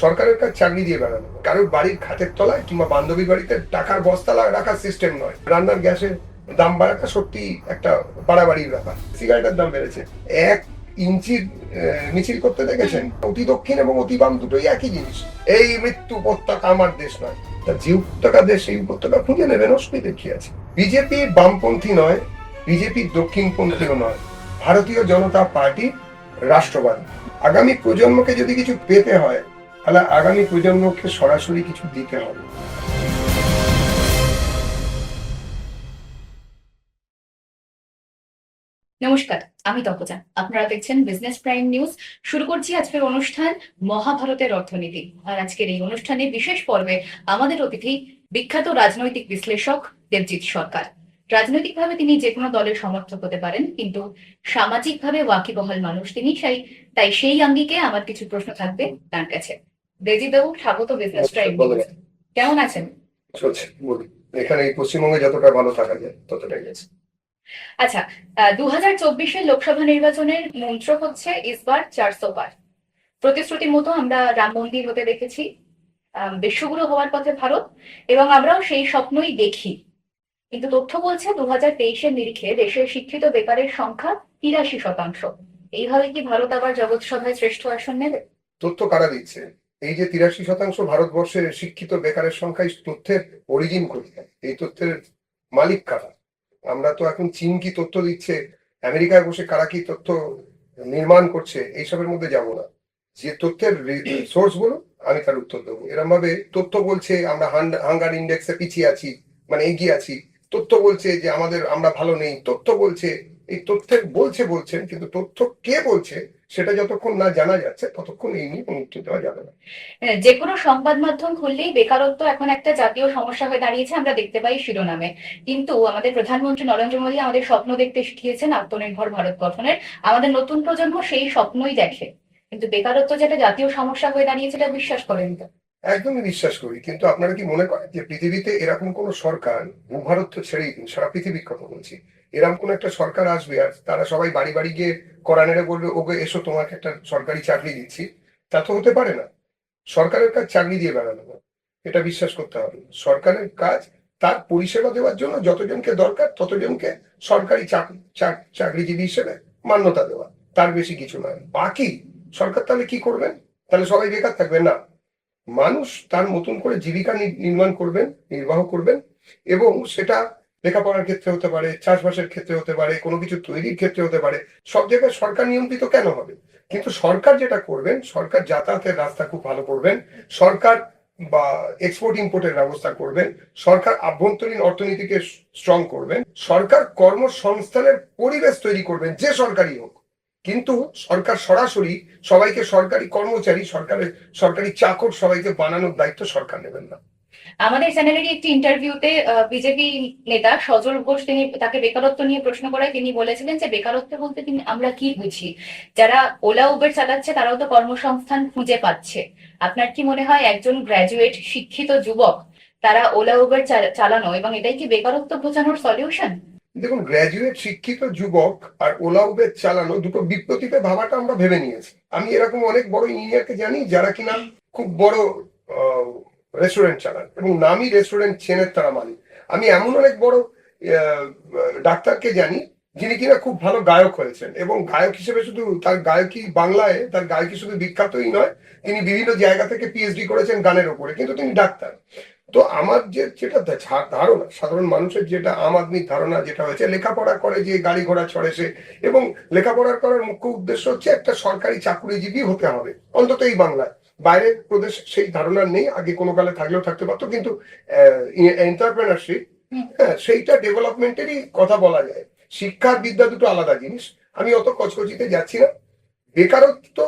সরকারের কাছে চাকরি দিয়ে বেড়ানো। কারোর বাড়ির খাটের তলায় কিংবা বান্ধবীর বাড়িতে টাকার বস্তা রাখার সিস্টেম নয়। রান্নার গ্যাসের দাম বাড়াটা সত্যি একটা বাড়াবাড়ির ব্যাপার। সিগারেটের দাম বেড়েছে। এক ইঞ্চির মিছিল করতে দেখেছেন? অতি দক্ষিণ এবং অতি বাম দুটোই একই জিনিস। এই মৃত্যু উপত্যকা আমার দেশ নয়। তা যে উপত্যকা দেশ এই উপত্যকা খুঁজে নেবেন অসুবিধে কি আছে? বিজেপি বামপন্থী নয়, বিজেপি দক্ষিণপন্থীও নয়। ভারতীয় জনতা পার্টি রাষ্ট্রবাদী। আগামী প্রজন্মকে যদি কিছু পেতে হয় তাহলে আগামী প্রজন্মকে সরাসরি কিছু দিতে হবে। নমস্কার, আমি তপজা। আপনারা দেখছেন বিজনেস প্রাইম নিউজ শুরু করছি আজকের অনুষ্ঠান মহাভারতের অর্থনীতি। আর আজকের এই অনুষ্ঠানে বিশেষ পর্বে আমাদের অতিথি বিখ্যাত রাজনৈতিক বিশ্লেষক দেবজিৎ সরকার। রাজনৈতিকভাবে তিনি যে কোনো দলের সমর্থক হতে পারেন, কিন্তু সামাজিকভাবে ওয়াকিবহাল মানুষ তিনি তাই সেই আঙ্গিকে আমার কিছু প্রশ্ন থাকবে তার কাছে। বাবু স্বাগত বিজনেস কেমন আছেন? চলছে বলি এখানে পশ্চিমবঙ্গে যতটা ভালো থাকা যায় ততটাই আছে আচ্ছা দু হাজার চব্বিশের লোকসভা নির্বাচনের মন্ত্র হচ্ছে ইসবার চারশো পার প্রতিশ্রুতির মতো আমরা রাম মন্দির হতে দেখেছি বিশ্বগুরু হওয়ার পথে ভারত এবং আমরাও সেই স্বপ্নই দেখি। কিন্তু তথ্য বলছে দু হাজার তেইশের নিরিখে দেশের শিক্ষিত বেকারের সংখ্যা তিরাশি শতাংশ। এইভাবে কি ভারত আবার জগৎসভায় শ্রেষ্ঠ আসন নেবে? তথ্য কারা দিচ্ছে? এই যে তিরাশি শতাংশ ভারতবর্ষের শিক্ষিত বেকারের সংখ্যা এই তথ্যের অরিজিন কোথায় এই তথ্যের মালিক কারা? আমরা তো এখন চীন কি তথ্য দিচ্ছে, আমেরিকায় বসে কারা কি তথ্য নির্মাণ করছে, এইসবের মধ্যে যাব না। যে তথ্যের সোর্স বলো আমি তার উত্তর দেবো। এরম ভাবে তথ্য বলছে, আমরা হাঙ্গার ইন্ডেক্সে পিছিয়ে আছি মানে এগিয়ে আছি। তথ্য বলছে যে আমাদের, আমরা ভালো নেই, তথ্য বলছে। এই তথ্যের বলছে বলছেন, কিন্তু তথ্য কে বলছে সেটা যতক্ষণ না জানা যাচ্ছে, ততক্ষণ এই নিয়ে উত্তর দেওয়া যাবে না। যে কোনো সংবাদ মাধ্যম খুললেই বেকারত্ব এখন একটা জাতীয় সমস্যা হয়ে দাঁড়িয়েছে, আমরা দেখতে পাই শিরোনামে। কিন্তু আমাদের প্রধানমন্ত্রী নরেন্দ্র মোদী আমাদের স্বপ্ন দেখতে শিখিয়েছেন আত্মনির্ভর ভারত গঠনের। আমাদের নতুন প্রজন্ম সেই স্বপ্নই দেখে। কিন্তু বেকারত্ব যেটা জাতীয় সমস্যা হয়ে দাঁড়িয়েছে, এটা বিশ্বাস করেন তো। একদমই বিশ্বাস করি, কিন্তু আপনারা কি মনে করেন যে পৃথিবীতে এরকম কোন সরকার, ভূভারত তো ছেড়েই দিন, সারা পৃথিবীর কথা বলছি, এরকম কোন একটা সরকার আসবে আর তারা সবাই বাড়ি বাড়ি গিয়ে কোরআনেরে বলবে ওকে এসো, তোমাকে একটা সরকারি চাকরি দিচ্ছি, তা তো হতে পারে না। সরকারের কাজ চাকরি দিয়ে বেড়ানো। এটা বিশ্বাস করতে হবে। সরকারের কাজ তার পরিষেবা দেওয়ার জন্য যতজনকে দরকার, ততজনকে সরকারি চাক- চাক- চাকরিজীবী হিসেবে মান্যতা দেওয়া, তার বেশি কিছু নয়। বাকি সরকার তাহলে কি করবেন? তাহলে সবাই বেকার থাকবে না। মানুষ তার মতন করে জীবিকা নির্মাণ করবেন, নির্বাহ করবেন, এবং সেটা লেখাপড়ার ক্ষেত্রে হতে পারে, চাষবাসের ক্ষেত্রে হতে পারে, কোনো কিছু তৈরির ক্ষেত্রে হতে পারে, সব জায়গায় সরকার নিয়ন্ত্রিত কেন হবে? কিন্তু সরকার যেটা করবেন, সরকার যাতায়াতের রাস্তা খুব ভালো করবেন, সরকার বা এক্সপোর্ট ইম্পোর্টের ব্যবস্থা করবেন, সরকার আভ্যন্তরীণ অর্থনীতিকে স্ট্রং করবেন, সরকার কর্মসংস্থানের পরিবেশ তৈরি করবেন, যে সরকারি হোক। কিন্তু সরকার সরাসরি সবাইকে সরকারি কর্মচারী, সরকারের সরকারি চাকর সবাইকে বানানোর দায়িত্ব সরকার নেবেন না। আমাদের চ্যানেলেরই একটি ইন্টারভিউতে বিজেপি নেতা সজল ঘোষ তিনি তাকে বেকারত্ব নিয়ে প্রশ্ন করায় তিনি বলেছিলেন যে বেকারত্ব বলতে তিনি আমরা কি বুঝি? যারা ওলা উবের চালাচ্ছে তারাও তো কর্মসংস্থান খুঁজে পাচ্ছে। আপনার কি মনে হয় একজন গ্র্যাজুয়েট শিক্ষিত যুবক, তারা ওলা উবের চালানো এবং এটাই কি বেকারত্ব বোঝানোর সলিউশন দেখুন গ্র্যাজুয়েট শিক্ষিত যুবক আর ওলা উবের চালানো দুটো বিপ্লবীতে ভাবাটা আমরা ভেবে নিয়েছি। আমি এরকম অনেক বড় ইঞ্জিনিয়ারকে জানি যারা কিনা খুব বড় রেস্টুরেন্ট চালান এবং নামি রেস্টুরেন্ট চেনের তারা মালিক। আমি এমন অনেক বড় ডাক্তারকে জানি যিনি কিনা খুব ভালো গায়ক হয়েছেন এবং গায়ক হিসেবে শুধু তার গায়কি বাংলায়, তার গায়কি শুধু বিখ্যাতই নয়, তিনি বিভিন্ন জায়গা থেকে পিএইচডি করেছেন গানের উপরে কিন্তু তিনি ডাক্তার। তো আমার যে যেটা ধারণা সাধারণ মানুষের যেটা আম আদমির ধারণা যেটা হয়েছে লেখাপড়া করে যে গাড়ি ঘোড়া চড়ে সে এবং লেখাপড়া করার মুখ্য উদ্দেশ্য হচ্ছে একটা সরকারি চাকুরিজীবী হতে হবে অন্তত এই বাংলায়। বাইরের প্রদেশ সেই ধারণা নেই আগে কোনো কালে থাকলেও থাকতে পারতো কিন্তু এন্টারপ্রেনারশিপ হুম। হ্যাঁ সেইটা ডেভেলপমেন্টেরই কথা বলা যায়। শিক্ষা বিদ্যা দুটো আলাদা জিনিস আমি অত কচকচিতে যাচ্ছি না। বেকারত্ব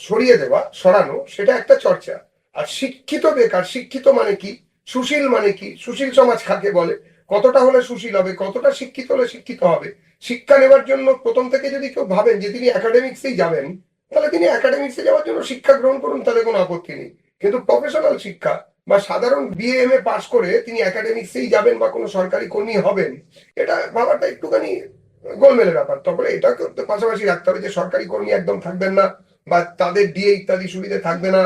সরিয়ে দেওয়া সরানো সেটা একটা চর্চা। আর শিক্ষিত বেকার, শিক্ষিত মানে কি? সুশীল মানে কি? সুশীল সমাজ কাকে বলে? কতটা হলে সুশীল হবে? কতটা শিক্ষিত হলে শিক্ষিত হবে? শিক্ষা নেবার জন্য প্রথম থেকে যদি কেউ ভাবেন যে তিনি একাডেমিক্সেই যাবেন, তাহলে তিনি একাডেমিক্সে যাওয়ার জন্য শিক্ষা গ্রহণ করুন, তাহলে কোনো আপত্তি নেই। কিন্তু প্রফেশনাল শিক্ষা বা সাধারণ বিএ এম এ পাশ করে তিনি একাডেমিক্সেই যাবেন বা কোনো সরকারি কর্মী হবেন, এটা ভাবাটা একটুখানি গোলমেলের ব্যাপার। তারপরে এটা পাশাপাশি রাখতে হবে যে সরকারি কর্মী একদম থাকবেন না বা তাদের ডিএ ইত্যাদি সুবিধা থাকবে না।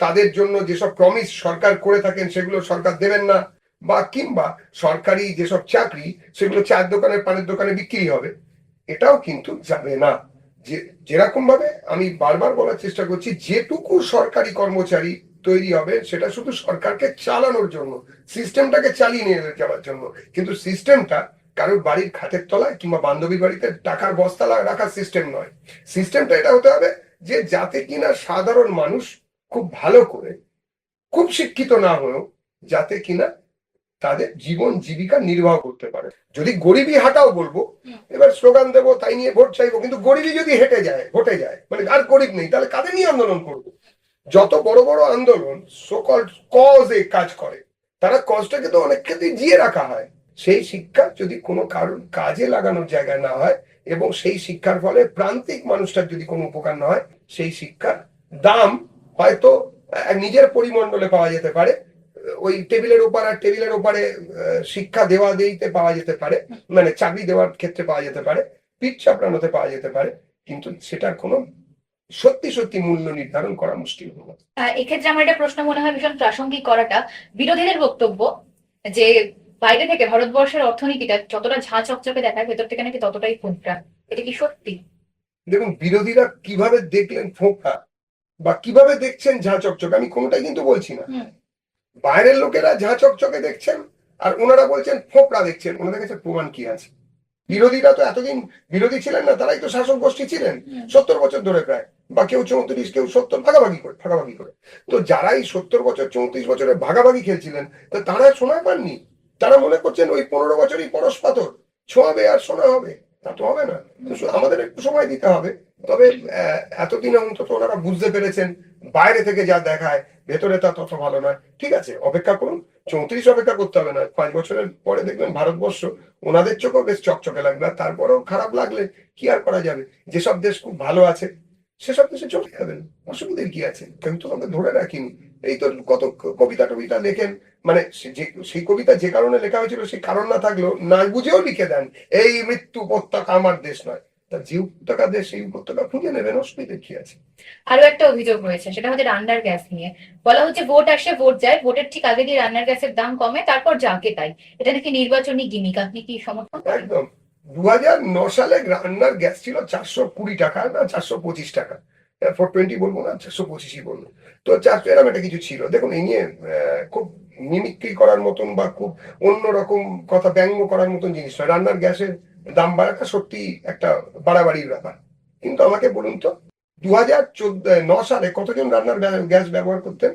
তাদের জন্য যেসব প্রমিস সরকার করে থাকেন সেগুলো সরকার দেবেন না, বা কিংবা সরকারি যেসব চাকরি সেগুলো চার দোকানের পানের দোকানে বিক্রি হবে, এটাও কিন্তু যাবে না। যে যেরকম ভাবে আমি বারবার বলার চেষ্টা করছি, যেটুকু সরকারি কর্মচারী তৈরি হবে সেটা শুধু সরকারকে চালানোর জন্য, সিস্টেমটাকে চালিয়ে নিয়ে যাওয়ার জন্য। কিন্তু সিস্টেমটা কারোর বাড়ির খাতের তলায় কিংবা বান্ধবীর বাড়িতে টাকার বস্তা রাখার সিস্টেম নয়। সিস্টেমটা এটা হতে হবে যে যাতে কিনা সাধারণ মানুষ খুব ভালো করে খুব শিক্ষিত না হয়েও যাতে কিনা তাদের জীবন জীবিকা নির্বাহ করতে পারে। যদি গরিবী হাটাও বলব এবার স্লোগান দেবো তাই নিয়ে ভোট চাইব কিন্তু গরিবী যদি হেঁটে যায় ভোটে যায় মানে আর গরিব নেই তাহলে কাদের নিয়ে আন্দোলন করব? যত বড় বড় আন্দোলন সকল কজে কাজ করে তারা কজটাকে তো অনেক ক্ষেত্রে জিয়ে রাখা হয়। সেই শিক্ষা যদি কোনো কারণ কাজে লাগানোর জায়গায় না হয় এবং সেই শিক্ষার ফলে প্রান্তিক মানুষটার যদি কোনো উপকার না হয় সেই শিক্ষার দাম হয়তো নিজের পরিমণ্ডলে পাওয়া যেতে পারে ওই টেবিলের উপর আর টেবিলের আহ, শিক্ষা দেওয়া দিতে পাওয়া যেতে পারে মানে চাকরি দেওয়ার ক্ষেত্রে পাওয়া যেতে পারে পিঠ চাপড়ানোতে পাওয়া যেতে পারে কিন্তু সেটার কোনো সত্যি সত্যি মূল্য নির্ধারণ করা মুশকিল হলো এক্ষেত্রে আমার একটা প্রশ্ন মনে হয় ভীষণ প্রাসঙ্গিক করাটা। বিরোধীদের বক্তব্য যে বাইরে থেকে ভারতবর্ষের অর্থনীতিটা যতটা ঝাঁ চকচকে দেখায় ভেতর থেকে নাকি ততটাই ফুটটা এটা কি সত্যি? দেখুন বিরোধীরা কীভাবে দেখলেন ফোঁকা বা কীভাবে দেখছেন ঝাঁ চকচকে? আমি কোনোটাই কিন্তু বলছি না। বাইরের লোকেরা ঝাঁ চকচকে দেখছেন আর ওনারা বলছেন ফোঁকড়া দেখছেন। ওনাদের কাছে প্রমাণ কি আছে? বিরোধীরা তো এতদিন বিরোধী ছিলেন না তারাই তো শাসক গোষ্ঠী ছিলেন। সত্তর বছর ধরে প্রায়। বা কেউ চৌত্রিশ কেউ সত্তর ভাগাভাগি করে ভাগাভাগি করে। তো যারাই সত্তর বছর চৌত্রিশ বছরে ভাগাভাগি খেলছিলেন তো তারা সময় পাননি। তারা মনে করছেন ওই পনেরো বছরই পরশ পাথর ছোঁয়াবে আর শোনা হবে। তা তো হবে না। আমাদের একটু সময় দিতে হবে। তবে এতদিনে অন্তত ওনারা বুঝতে পেরেছেন, বাইরে থেকে যা দেখায়, ভেতরে তা তত ভালো নয়। ঠিক আছে, অপেক্ষা করুন। চৌত্রিশ অপেক্ষা করতে হবে না পাঁচ বছরের পরে দেখবেন ভারতবর্ষ ওনাদের চোখেও বেশ চকচকে লাগবে, আর তারপরেও খারাপ লাগলে কি আর করা যাবে? যেসব দেশ খুব ভালো আছে, সেসব দেশে চলে যাবেন। অসুবিধার কি আছে? কেউ তো আমাকে ধরে রাখিনি। এই তো কত কবিতা টবিতা লেখেন? মানে সেই কবিতা যে কারণে লেখা হয়েছিল সেই কারণ না থাকলেও না বুঝেও লিখে দেন এই মৃত্যু উপত্যকা আমার দেশ নয়। তা যে উপত্যকা দেশ সেই উপত্যকা খুঁজে নেবেন অসুবিধা কি আছে? আরও একটা অভিযোগ রয়েছে সেটা হচ্ছে রান্নার গ্যাস নিয়ে। বলা হচ্ছে ভোট আসে ভোট যায় ভোটের ঠিক আগে দিয়ে রান্নার গ্যাসের দাম কমে তারপর যাকে তাই। এটা নাকি নির্বাচনী গিমিক আপনি কি সমর্থন একদম। দু সালে রান্নার গ্যাস ছিল চারশো কুড়ি টাকা না চারশো পঁচিশ টাকা। ফোর টোয়েন্টি বলব না, চারশো পঁচিশই বলব। তো চারশো এরকম একটা কিছু ছিল। দেখুন, এই নিয়ে খুব মিমিক্রি করার মতন বা খুব অন্যরকম কথা ব্যঙ্গ করার মতন জিনিস নয়। রান্নার গ্যাসের দাম বাড়াটা সত্যি একটা বাড়াবাড়ির ব্যাপার। কিন্তু আমাকে বলুন তো দু হাজার চোদ্দ ন সালে কতজন রান্নার গ্যাস ব্যবহার করতেন?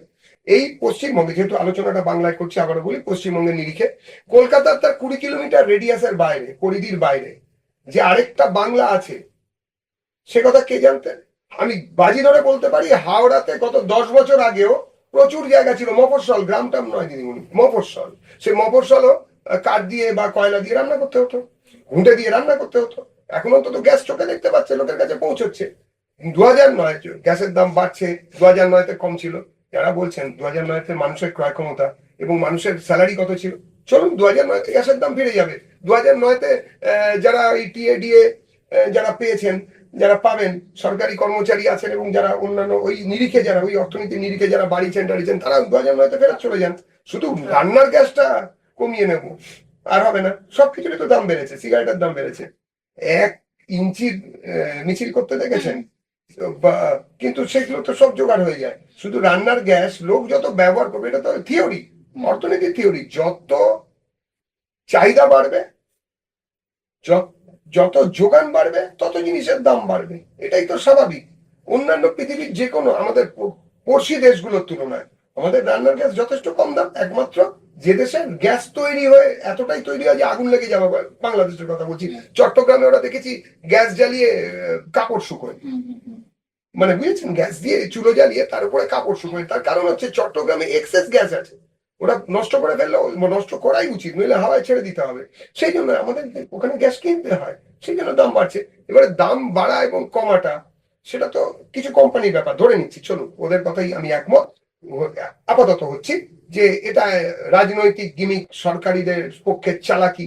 এই পশ্চিমবঙ্গে, যেহেতু আলোচনাটা বাংলায় করছি, আবারও বলি, পশ্চিমবঙ্গের নিরিখে, কলকাতার তার কুড়ি কিলোমিটার রেডিয়াসের বাইরে, পরিধির বাইরে, যে আরেকটা বাংলা আছে, সে কথা কে জানতেন? আমি বাজি ধরে বলতে পারি, হাওড়াতে গত দশ বছর আগেও প্রচুর জায়গা ছিল। মফস্বল, গ্রামটাম নয় দিদিমণি মফস্বল। সে মফস্বলও কাঠ দিয়ে বা কয়লা দিয়ে রান্না করতে হতো, ঘুঁটে দিয়ে রান্না করতে হতো। এখন অন্তত গ্যাস চোখে দেখতে পাচ্ছে, লোকের কাছে পৌঁছচ্ছে। দু হাজার নয়, গ্যাসের দাম বাড়ছে দু হাজার নয়তে কম ছিল। যারা বলছেন দু হাজার নয়তে মানুষের ক্রয় ক্ষমতা এবং মানুষের স্যালারি কত ছিল? চলুন দু হাজার নয়তে গ্যাসের দাম ফিরে যাবে। দু হাজার নয়তে যারা এই টিএ ডিএ যারা পেয়েছেন যারা পাবেন, সরকারি কর্মচারী আছেন এবং যারা অন্যান্য ওই নিরিখে যারা, ওই অর্থনীতির নিরিখে যারা বাড়িছেন টাড়িছেন তারা দু হাজার নয়তে ফেরত চলে যান। শুধু রান্নার গ্যাসটা কমিয়ে নেব, আর হবে না। সবকিছুরই তো দাম বেড়েছে, সিগারেটের দাম বেড়েছে। এক ইঞ্চির মিছিল করতে দেখেছেন? কিন্তু সেগুলো তো সব জোগাড় হয়ে যায়। শুধু রান্নার গ্যাস, লোক যত ব্যবহার করবে, এটা তো থিওরি অর্থনীতির থিওরি যত চাহিদা বাড়বে, যত- যত যোগান বাড়বে তত জিনিসের দাম বাড়বে। এটাই তো স্বাভাবিক। অন্যান্য পৃথিবীর যে কোনো আমাদের পড়শি দেশগুলোর তুলনায় আমাদের রান্নার গ্যাস যথেষ্ট কম দাম একমাত্র যে দেশে গ্যাস তৈরি হয়ে এতটাই তৈরি হয় যে আগুন লেগে যাবে বাংলাদেশের কথা বলছি। চট্টগ্রামে ওরা দেখেছি গ্যাস জ্বালিয়ে কাপড় শুকোয়। মানে বুঝেছেন? গ্যাস দিয়ে চুলো জ্বালিয়ে তার উপরে কাপড় শুকোয়। তার কারণ হচ্ছে চট্টগ্রামে এক্সেস গ্যাস আছে। ওরা নষ্ট করে ফেললে, নষ্ট করাই উচিত, নইলে হাওয়ায় ছেড়ে দিতে হবে। সেই জন্য আমাদের ওখানে গ্যাস কিনতে হয়, সেই জন্য দাম বাড়ছে। এবারে দাম বাড়া এবং কমাটা, সেটা তো কিছু কোম্পানির ব্যাপার, ধরে নিচ্ছি, চলুন, ওদের কথাই আমি একমত। আপাতত হচ্ছি যে এটা রাজনৈতিক গিমিক সরকারিদের পক্ষে চালাকি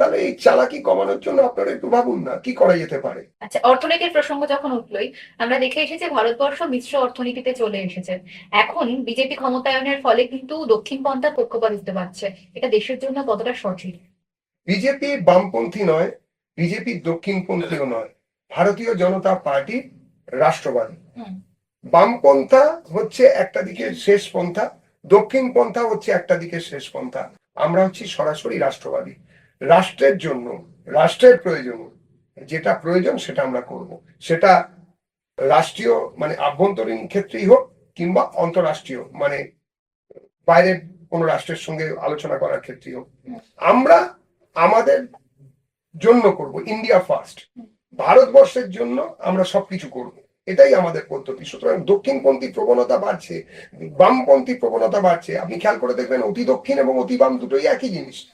তাহলে এই চালাকি কমানোর জন্য আপনারা একটু ভাবুন না কি করা যেতে পারে? আচ্ছা অর্থনীতির প্রসঙ্গ যখন উঠলোই আমরা দেখে এসেছি ভারতবর্ষ মিশ্র অর্থনীতিতে চলে এসেছে। এখন বিজেপি ক্ষমতায়নের ফলে কিন্তু দক্ষিণ পন্থা পক্ষপাতিত্ব পাচ্ছে এটা দেশের জন্য কতটা সঠিক? বিজেপি বামপন্থী নয় বিজেপি দক্ষিণপন্থীও নয়। ভারতীয় জনতা পার্টি রাষ্ট্রবাদী। বামপন্থা হচ্ছে একটা দিকে শেষ পন্থা দক্ষিণ পন্থা হচ্ছে একটা দিকে শেষ পন্থা। আমরা হচ্ছি সরাসরি রাষ্ট্রবাদী। রাষ্ট্রের জন্য, রাষ্ট্রের প্রয়োজন, যেটা প্রয়োজন সেটা আমরা করব। সেটা রাষ্ট্রীয় মানে আভ্যন্তরীণ ক্ষেত্রেই হোক কিংবা অন্তরাষ্ট্রীয় মানে বাইরের কোনো রাষ্ট্রের সঙ্গে আলোচনা করার ক্ষেত্রেই হোক। আমরা আমাদের জন্য করব, ইন্ডিয়া ফার্স্ট। ভারতবর্ষের জন্য আমরা সবকিছু করব। এটাই আমাদের পদ্ধতি। সুতরাং দক্ষিণপন্থী প্রবণতা বাড়ছে, বামপন্থী প্রবণতা বাড়ছে। আপনি খেয়াল করে দেখবেন অতি দক্ষিণ এবং অতি বাম দুটোই একই জিনিস।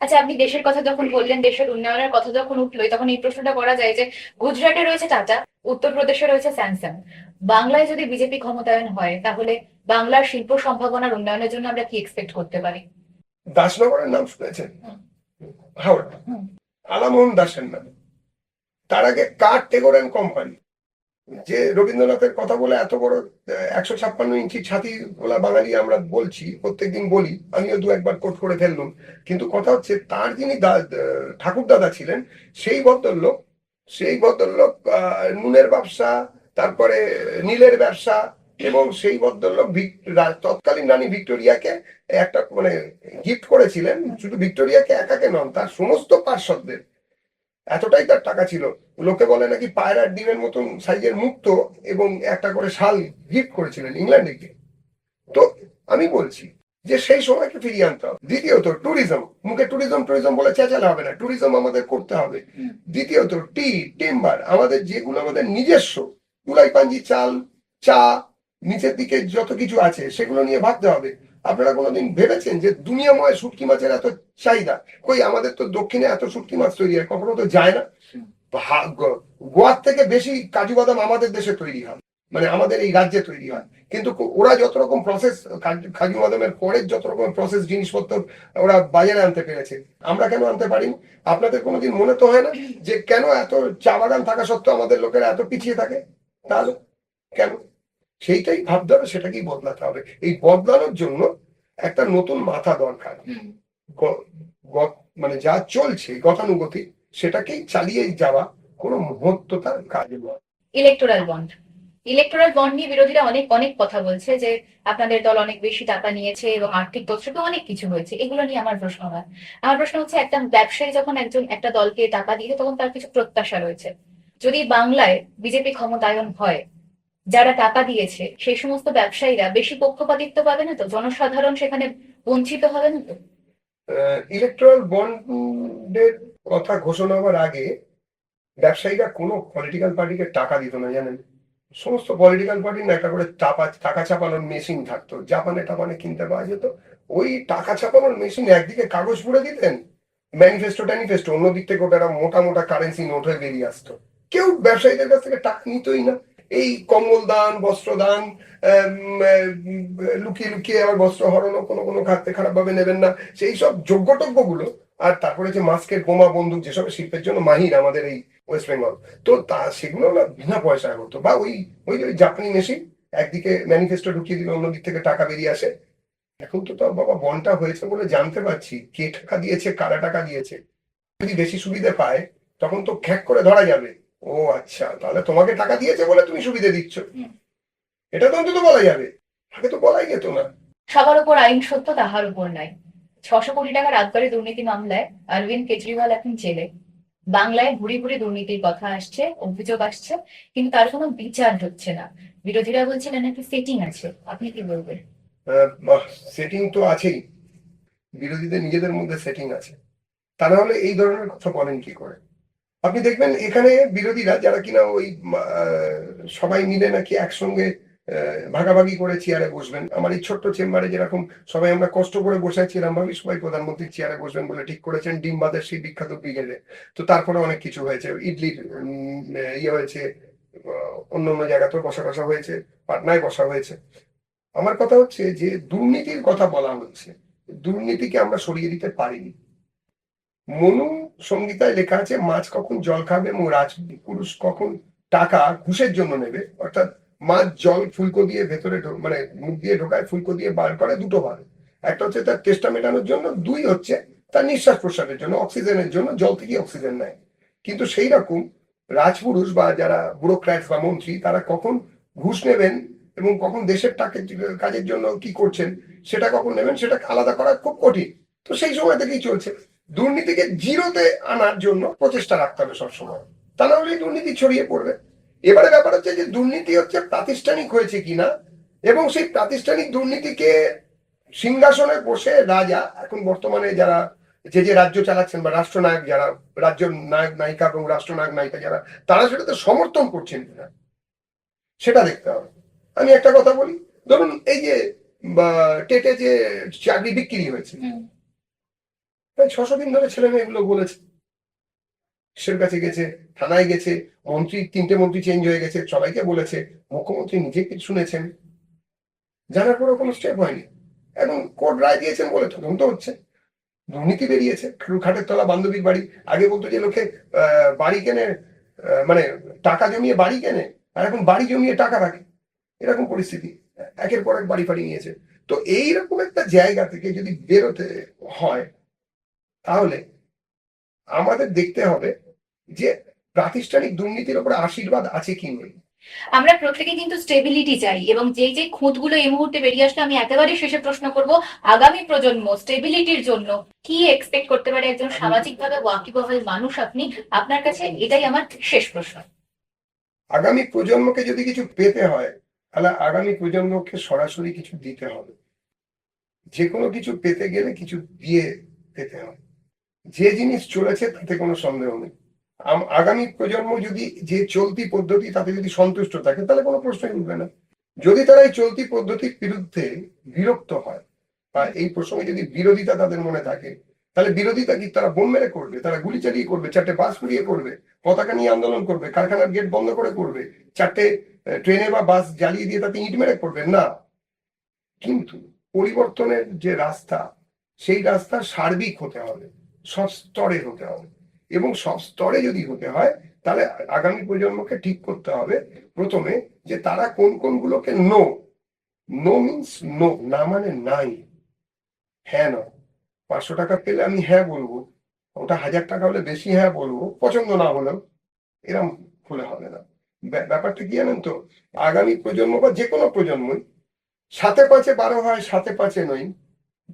আচ্ছা আপনি দেশের কথা যখন বললেন দেশের উন্নয়নের কথা যখন উঠলোই তখন এই প্রশ্নটা করা যায় যে গুজরাটে রয়েছে টাটা উত্তরপ্রদেশে রয়েছে স্যামসাং। বাংলায় যদি বিজেপি ক্ষমতায়ন হয় তাহলে বাংলার শিল্প সম্ভাবনার উন্নয়নের জন্য আমরা কি এক্সপেক্ট করতে পারি? দাসনগরের নাম শুনেছেন? হাওড়া আলামোহন দাসের নাম। তার আগে কার টেগোরেন কোম্পানি যে রবীন্দ্রনাথের কথা বলে এত বড় একশো ছাপ্পান্ন ইঞ্চি ছাতি ওলা বাঙালি আমরা বলছি, প্রত্যেকদিন বলি, আমিও দু একবার কোট করে ফেললুম। কিন্তু কথা হচ্ছে, তার যিনি ঠাকুর দাদা ছিলেন, সেই ভদ্রলোক সেই ভদ্রলোক নুনের ব্যবসা, তারপরে নীলের ব্যবসা, এবং সেই ভদ্রলোক তৎকালীন রানী ভিক্টোরিয়াকে একটা মানে গিফট করেছিলেন, শুধু ভিক্টোরিয়াকে একাকে নন, তার সমস্ত পার্শ্বদের। এতটাই তার টাকা ছিল। লোকে বলে নাকি পায়রার ডিমের মতন সাইজের মুক্ত এবং একটা করে শাল গিফট করেছিলেন ইংল্যান্ডে গিয়ে তো আমি বলছি যে সেই সময়কে ফিরিয়ে আনতে হবে। দ্বিতীয়ত ট্যুরিজম। মুখে ট্যুরিজম ট্যুরিজম বলে চেঁচালে হবে না। ট্যুরিজম আমাদের করতে হবে। দ্বিতীয়ত টি টিম্বার। আমাদের যেগুলো আমাদের নিজস্ব। তুলাই পাঞ্জি চাল চা নিচের দিকে যত কিছু আছে সেগুলো নিয়ে ভাবতে হবে। আপনারা কোনোদিন ভেবেছেন যে দুনিয়াময় শুটকি মাছের এত চাহিদা? কই, আমাদের তো দক্ষিণে এত শুটকি মাছ তৈরি হয়, কখনো তো যায় না। গোয়ার থেকে বেশি কাজু বাদাম আমাদের দেশে তৈরি হয় মানে আমাদের এই রাজ্যে তৈরি হয়। কিন্তু ওরা যত রকম প্রসেস কাজু বাদামের পরের যত রকম প্রসেস জিনিসপত্র ওরা বাজারে আনতে পেরেছে। আমরা কেন আনতে পারিনি? আপনাদের কোনোদিন মনে তো হয় না যে কেন এত চা বাগান থাকা সত্ত্বেও আমাদের লোকেরা এত পিছিয়ে থাকে? তাহলে কেন? সেইটাই ভাবতে হবে সেটাকেই বদলাতে হবে। এই বদলানোর জন্য একটা নতুন মাথা দরকার। মানে যা চলছে গতানুগতিক সেটাকেই চালিয়ে যাওয়া কোনো মহত্বতার কাজ নয়। ইলেকটোরাল বন্ড ইলেকটোরাল বন্ড নিয়ে বিরোধীরা অনেক অনেক কথা বলছে যে আপনাদের দল অনেক বেশি টাকা নিয়েছে এবং আর্থিক তথ্যকে অনেক কিছু হয়েছে। এগুলো নিয়ে আমার প্রশ্ন হয়। আমার প্রশ্ন হচ্ছে একটা ব্যবসায়ী যখন একজন একটা দলকে টাকা দিয়েছে তখন তার কিছু প্রত্যাশা রয়েছে। যদি বাংলায় বিজেপি ক্ষমতায়ন হয় যারা টাকা দিয়েছে, সেই সমস্ত ব্যবসায়ীরা বেশি পক্ষপাতিত্ব পাবে না তো? জনসাধারণ সেখানে বঞ্চিত হবে না তো? ইলেকট্রাল বন্ডের কথা ঘোষণা হওয়ার আগে ব্যবসায়ীরা কোনো পলিটিক্যাল পার্টিকে টাকা দিত না, জানেন? সমস্ত পলিটিক্যাল পার্টি না, একটা করে চাপা টাকা ছাপানোর মেশিন থাকতো। জাপানে টাপানে কিনতে পাওয়া যেত। ওই টাকা ছাপানোর মেশিন একদিকে কাগজ পুড়ে দিতেন ম্যানিফেস্টো ট্যানিফেস্টো অন্য দিক থেকে ওটা মোটা মোটা কারেন্সি নোট হয়ে বেরিয়ে আসতো। কেউ ব্যবসায়ীদের কাছ থেকে টাকা নিতই না। এই কম্বল দান, বস্ত্র দান লুকিয়ে লুকিয়ে আবার বস্ত্র হরণও কোনো কোনো খাতে খারাপ ভাবে নেবেন না। সেই সব যোগ্যটজ্ঞগুলো আর তারপরে যে মাস্কের বোমা, বন্দুক, যেসব শিল্পের জন্য মাহির আমাদের এই ওয়েস্ট বেঙ্গল তো তা সেগুলো না বিনা পয়সায় হতো বা ওই ওই ওই জাপানি মেশিন একদিকে ম্যানিফেস্টো ঢুকিয়ে দিলে অন্যদিক থেকে টাকা বেরিয়ে আসে। এখন তো তার বাবা বনটা হয়েছে বলে জানতে পারছি, কে টাকা দিয়েছে, কারা টাকা দিয়েছে। যদি বেশি সুবিধে পায়, তখন তো খ্যাক করে ধরা যাবে। ও আচ্ছা তাহলে তোমাকে টাকা দিয়েছে বলে তুমি সুবিধে দিচ্ছ। এটা তো অন্তত বলা যাবে। আগে তো বলাই যেত না। সবার উপর আইন সত্য তাহার উপর নাই। ছশো কোটি টাকার আবগারি দুর্নীতি মামলায় অরবিন্দ কেজরিওয়াল এখন জেলে। বাংলায় ঘুরি ঘুরি দুর্নীতির কথা আসছে অভিযোগ আসছে কিন্তু তার কোনো বিচার হচ্ছে না। বিরোধীরা বলছেন বলছিলেন একটা সেটিং আছে। আপনি কি বলবেন? সেটিং তো আছেই। বিরোধীদের নিজেদের মধ্যে সেটিং আছে। তা না হলে এই ধরনের কথা বলেন কি করে? আপনি দেখবেন এখানে বিরোধীরা যারা কিনা ওই সবাই মিলে নাকি একসঙ্গে ভাগাভাগি করে চেয়ারে বসবেন। আমার এই ছোট্ট চেম্বারে যেরকম সবাই আমরা কষ্ট করে বসে আছি এরকম ভাবে সবাই প্রধানমন্ত্রীর চেয়ারে বসবেন বলে ঠিক করেছেন। ডিমবাদের সেই বিখ্যাত ব্রিগেডে। তো তারপরে অনেক কিছু হয়েছে। ইডলির ইয়ে হয়েছে অন্য অন্য জায়গাতেও বসা বসা হয়েছে, পাটনায় বসা হয়েছে। আমার কথা হচ্ছে যে দুর্নীতির কথা বলা হচ্ছে। দুর্নীতিকে আমরা সরিয়ে দিতে পারিনি। মনু সংগীতায় লেখা আছে, মাছ কখন জল খাবে এবং রাজ পুরুষ কখন টাকা ঘুষের জন্য নেবে। অর্থাৎ মাছ জল ফুলকো দিয়ে ভেতরে মানে মুখ দিয়ে ঢোকায়, ফুলকো দিয়ে বার করে দুটো ভাবে একটা হচ্ছে তার তেষ্টা মেটানোর জন্য, দুই হচ্ছে তার নিঃশ্বাস প্রশ্বাসের জন্য, অক্সিজেনের জন্য, জল থেকে অক্সিজেন নেয়। কিন্তু সেই রকম রাজপুরুষ বা যারা ব্যুরোক্র্যাট বা মন্ত্রী, তারা কখন ঘুষ নেবেন এবং কখন দেশের টাকে, কাজের জন্য কি করছেন, সেটা কখন নেবেন সেটা আলাদা করা খুব কঠিন। তো সেই সময় থেকেই চলছে। দুর্নীতিকে জিরোতে আনার জন্য প্রচেষ্টা রাখতে হবে সবসময়। তা না হলে দুর্নীতি ছড়িয়ে পড়বে। এবারে ব্যাপার হচ্ছে যে দুর্নীতি হচ্ছে প্রাতিষ্ঠানিক হয়েছে কিনা, এবং সেই প্রাতিষ্ঠানিক দুর্নীতিকে সিংহাসনে বসে রাজা, এখন বর্তমানে যারা যে যে রাজ্য চালাচ্ছেন বা রাষ্ট্রনায়ক যারা, রাজ্য নায়ক, নায়িকা এবং রাষ্ট্রনায়ক, নায়িকা যারা, তারা সেটাতে সমর্থন করছেন কিনা, সেটা দেখতে হবে। আমি একটা কথা বলি, ধরুন এই যে টেটে যে চাকরি বিক্রি হয়েছে প্রায় ছশো দিন ধরে ছেলে মেয়েগুলো বলেছে। সের কাছে গেছে? থানায় গেছে। মন্ত্রী, তিনটে মন্ত্রী চেঞ্জ হয়ে গেছে। সবাইকে বলেছে। মুখ্যমন্ত্রী নিজে শুনেছেন। জানার পরেও কোনো স্টেপ হয়নি। এখন কোর্ট রায় দিয়েছেন বলে তদন্ত হচ্ছে। দুর্নীতি বেরিয়েছে। খাটের তলা বান্ধবীর বাড়ি। আগে বলতো যে লোকে বাড়ি কেনে মানে টাকা জমিয়ে বাড়ি কেনে, আর এখন বাড়ি জমিয়ে টাকা রাখে। এরকম পরিস্থিতি। একের পর এক বাড়ি ফাড়ি নিয়েছে। তো এইরকম একটা জায়গা থেকে যদি বেরোতে হয় তাহলে আমাদের দেখতে হবে যে প্রাতিষ্ঠানিক দুর্নীতির উপরে আশীর্বাদ আছে কি নেই। আমরা প্রত্যেকে কিন্তু স্টেবিলিটি চাই এবং যে যে খুঁতগুলো এই মুহূর্তে বেরিয়ে আসলে আমি একেবারে শেষে প্রশ্ন করব আগামী প্রজন্ম স্টেবিলিটির জন্য কি এক্সপেক্ট করতে পারে একজন সামাজিকভাবে ওয়াকিবহাল মানুষ আপনি? আপনার কাছে এটাই আমার শেষ প্রশ্ন। আগামী প্রজন্মকে যদি কিছু পেতে হয় তাহলে আগামী প্রজন্মকে সরাসরি কিছু দিতে হবে। যে কোনো কিছু পেতে গেলে কিছু দিয়ে পেতে হয় যে জিনিস চলেছে তাতে কোনো সন্দেহ নেই। আগামী প্রজন্ম যদি যে চলতি পদ্ধতি তাতে যদি সন্তুষ্ট থাকে, তাহলে কোনো প্রশ্নই উঠবে না। যদি তারা এই চলতি পদ্ধতির বিরুদ্ধে বিরক্ত হয়, বা এই প্রসঙ্গে যদি বিরোধিতা তাদের মনে থাকে, তাহলে বিরোধিতা কি তারা বোম মেরে করবে, তারা গুলি চালিয়ে করবে, চারটে বাস পুড়িয়ে করবে, পতাকা নিয়ে আন্দোলন করবে, কারখানার গেট বন্ধ করে করবে, চারটে ট্রেনে বা বাস জ্বালিয়ে দিয়ে তাতে ইট মেরে করবে? না। কিন্তু পরিবর্তনের যে রাস্তা, সেই রাস্তা সার্বিক হতে হবে। সব স্তরে হতে হবে। এবং সব স্তরে যদি হতে হয়, তাহলে আগামী প্রজন্মকে ঠিক করতে হবে। প্রথমে যে তারা কোন কোনগুলোকে নো নো মিনস নো না মানে নাই। হ্যাঁ নয় পাঁচশো টাকা পেলে আমি হ্যাঁ বলব। ওটা হাজার টাকা হলে বেশি হ্যাঁ বলব। পছন্দ না হলেও এরম হলে হবে না। ব্যা- ব্যাপারটা কি জানেন তো? আগামী প্রজন্ম বা যে কোনো প্রজন্মই সাথে পাঁচে বারো হয় সাথে পাঁচে নই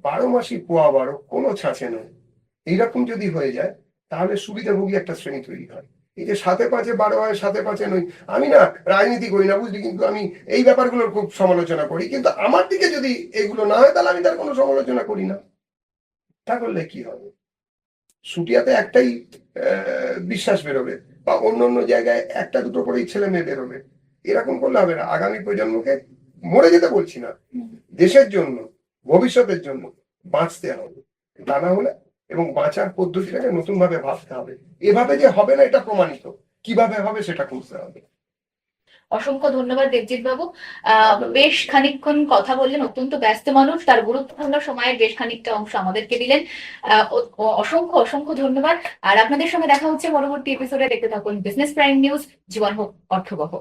বারো মাসই পোয়া বারো, কোনো ছাঁচে নয়। এইরকম যদি হয়ে যায়, তাহলে সুবিধাভোগী একটা শ্রেণি তৈরি হয়। এই যে সাথে পাঁচে বারো হয় সাথে পাঁচে নই আমি না রাজনীতি করি না, বুঝলি? কিন্তু আমি এই ব্যাপারগুলোর খুব সমালোচনা করি। কিন্তু আমার দিকে যদি এগুলো না হয়, তাহলে আমি তার কোনো সমালোচনা করি না। তা করলে কি হবে? সুটিয়াতে একটাই বিশ্বাস বেরোবে, বা অন্য অন্য জায়গায় একটা দুটো করেই ছেলে মেয়ে বেরোবে। এরকম করলে হবে না। আগামী প্রজন্মকে মরে যেতে বলছি না। দেশের জন্য, ভবিষ্যতের জন্য বাঁচতে হবে। তা না হলে এবং বাঁচার পদ্ধতিটাকে নতুন ভাবে ভাবতে হবে। এভাবে যে হবে না, এটা প্রমাণিত। কীভাবে হবে সেটা খুঁজতে হবে। অসংখ্য ধন্যবাদ দেবজিৎ বাবু বেশ খানিকক্ষণ কথা বললেন, অত্যন্ত ব্যস্ত মানুষ। তার গুরুত্বপূর্ণ সময়ের বেশ খানিকটা অংশ আমাদেরকে দিলেন। অসংখ্য অসংখ্য ধন্যবাদ। আর আপনাদের সঙ্গে দেখা হচ্ছে পরবর্তী এপিসোডে দেখতে থাকুন বিজনেস প্রাইম নিউজ জীবন হোক, অর্থবহ।